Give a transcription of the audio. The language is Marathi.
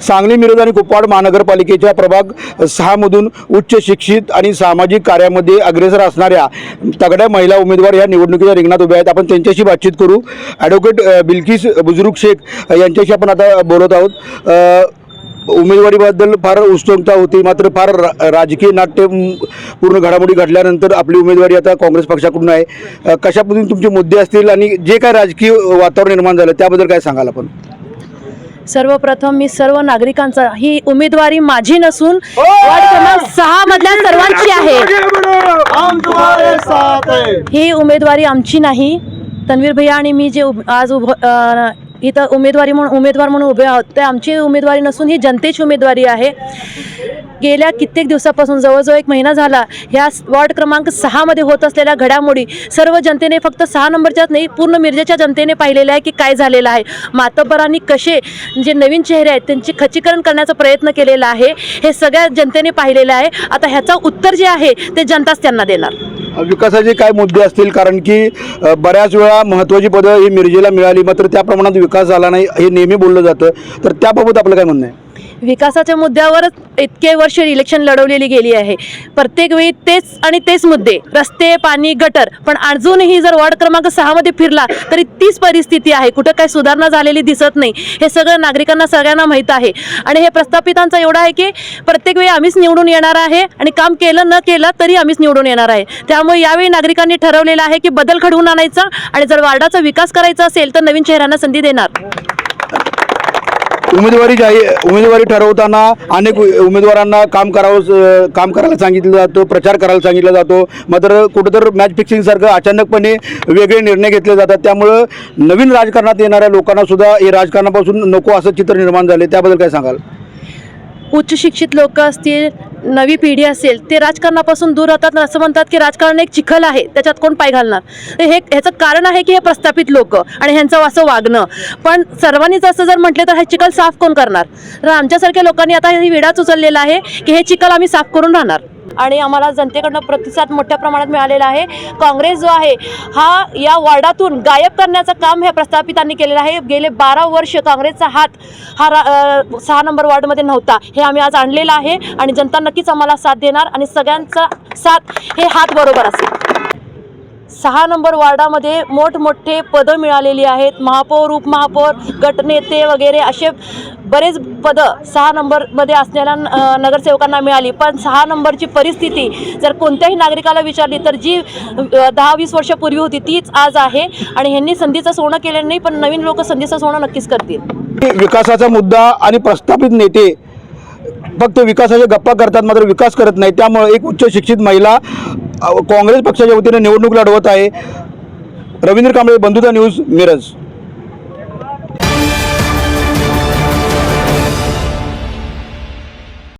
सांगली मिरज आणि कुपवाड महानगरपालिकेच्या प्रभाग सहामधून उच्च शिक्षित आणि सामाजिक कार्यामध्ये अग्रेसर असणाऱ्या तगड्या महिला उमेदवार या निवडणुकीच्या रिंगणात उभ्या आहेत. आपण त्यांच्याशी बातचीत करू. ॲडव्होकेट बिल्किस बुजुर्ग शेख यांच्याशी आपण आता बोलत आहोत. उमेदवारीबद्दल फार उत्सुकता होती मात्र फार रा राजकीय नाट्य पूर्ण घडामोडी घडल्यानंतर आपली उमेदवारी आता काँग्रेस पक्षाकडून आहे. अ, कशा पद्धतीने तुमचे मुद्दे असतील आणि जे काय राजकीय वातावरण निर्माण झालं त्याबद्दल काय सांगाल आपण? सर्वप्रथम मी सर्व नागरिकांचा ही उमेदवारी माझी नसून वार्ड क्रमांक सहा मधल्या सर्वांची आहे. ही उमेदवारी आमची नाही. तन्वीर भैया आणि मी जे आज उभ इथं उमेदवारी म्हणून उमेदवार म्हणून उभे आहोत. ते आमची उमेदवारी नसून ही जनतेची उमेदवारी आहे. गेल्या कित्येक दिवसापासून जवळजवळ एक महिना झाला ह्या वॉर्ड क्रमांक सहामध्ये होत असलेल्या घडामोडी सर्व जनतेने फक्त सहा नंबरच्याच नाही पूर्ण मिरजेच्या जनतेने पाहिलेलं आहे की काय झालेलं आहे. मातब्बरांनी कसे जे नवीन चेहरे आहेत त्यांचे खच्चीकरण करण्याचा प्रयत्न केलेला आहे हे सगळ्या जनतेने पाहिलेलं आहे. आता ह्याचं उत्तर जे आहे ते जनताच त्यांना देणार. विकासाचे काय मुद्दे असतील? कारण की बऱ्याच वेळा महत्त्वाची पदं ही मिरजेला मिळाली मात्र त्या प्रमाणात विकास झाला नाही हे नेहमी बोललं जातं. तर त्याबाबत आपलं काय म्हणणं आहे? विकासाच्या मुद्द्यावरच इतके वर्ष इलेक्शन लढवलेली गेली आहे. प्रत्येक वेळी तेच आणि तेच मुद्दे रस्ते पाणी गटर पण अजूनही जर वॉर्ड क्रमांक सहामध्ये फिरला तरी तीच परिस्थिती आहे. कुठं काय सुधारणा झालेली दिसत नाही. हे सगळं नागरिकांना सगळ्यांना माहीत आहे. आणि हे प्रस्थापितांचं एवढं आहे की प्रत्येक वेळी आम्हीच निवडून येणार आहे आणि काम केलं न केलं तरी आम्हीच निवडून येणार आहे. त्यामुळे यावेळी नागरिकांनी ठरवलेलं आहे की बदल घडवून आणायचा आणि जर वार्डाचा विकास करायचा असेल तर नवीन चेहऱ्यांना संधी देणार. उमेदवारी जाहीर उमेदवारी ठरवताना अनेक उमेदवारांना काम करावं काम करायला सांगितलं जातं प्रचार करायला सांगितला जातो. मात्र कुठंतर मॅच फिक्सिंगसारखं अचानकपणे वेगळे निर्णय घेतले जातात. त्यामुळं नवीन राजकारणात येणाऱ्या लोकांनासुद्धा हे राजकारणापासून नको असं चित्र निर्माण झाले. त्याबद्दल काय सांगाल? उच्च शिक्षित लोक असतील नवी पिढी असेल ते राजकारणापासून दूर राहतात असं म्हणतात की राजकारण एक चिखल आहे त्याच्यात कोण पाय घालणार? तर हे ह्याचं कारण आहे की हे प्रस्थापित लोक आणि ह्यांचं असं वागणं. पण सर्वांनीच असं जर म्हटलं तर हे चिखल साफ कोण करणार? तर आमच्यासारख्या लोकांनी आता ही विडाच उचललेला आहे की हे चिखल आम्ही साफ करून राहणार. आणि आम्हाला जनतेकडनं प्रतिसाद मोठ्या प्रमाणात मिळालेला आहे. काँग्रेस जो आहे हा या वॉर्डातून गायब करण्याचं काम ह्या प्रस्थापितांनी केलेलं आहे. गेले बारा वर्ष काँग्रेसचा हात हा रा सहा नंबर वॉर्डमध्ये नव्हता. हे आम्ही आज आणलेलं आहे आणि जनता नक्कीच आम्हाला साथ देणार आणि सगळ्यांचा साथ हे हात बरोबर असेल. सहा नंबर वार्डामध्ये मोठमोठे पदं मिळालेली आहेत. महापौर उपमहापौर गटनेते वगैरे असे बरेच पदं सहा नंबरमध्ये असलेल्या नगरसेवकांना मिळाली. पण सहा नंबरची परिस्थिती जर कोणत्याही नागरिकाला विचारली तर जी दहा वीस वर्षापूर्वी होती तीच आज आहे. आणि ह्यांनी संधीचं सोनं केलेलं नाही पण नवीन लोक संधीचं सोनं नक्कीच करतील. विकासाचा मुद्दा आणि प्रस्थापित नेते फक्त विकासाच्या गप्पा करतात मात्र विकास करत नाही. त्यामुळे एक उच्च शिक्षित महिला काँग्रेस पक्षाच्या वतीने निवडणूक लढवत आहे. रवींद्र कांबळे बंधुता न्यूज मिरज.